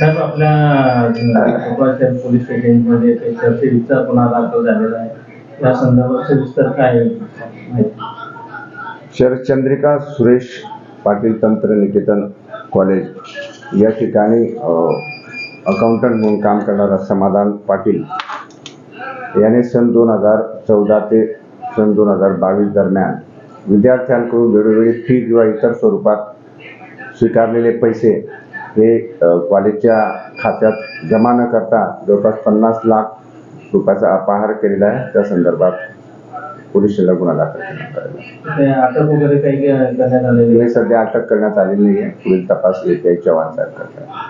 स्टेशनमध्ये काही दाखल झालेला आहे? या संदर्भात काय शरदचंद्रिका सुरेश पाटील तंत्रनिकेतन कॉलेज. या ठिकाणी अकाउंटंट म्हणून काम करणारा समाधान पाटील याने सन दोन हज़ार चौदा ते सन दोन हज़ार बावीस दरम्यान विद्यार्थ्यांकडून वेळोवेळी फ़ी किंवा इतर स्वरूपात स्वीकारलेले पैसे हे कॉलेजच्या खात्यात जमा न करता जवळपास पन्नास लाख रुपयाचा अपहार केलेला आहे. त्या संदर्भात पोलीस स्टेशनला गुन्हा दाखल करण्यात आलेला हे सध्या अटक करण्यात आलेली नाही आहे. पुढील तपास एपीआय चव्हाण साहेब करतात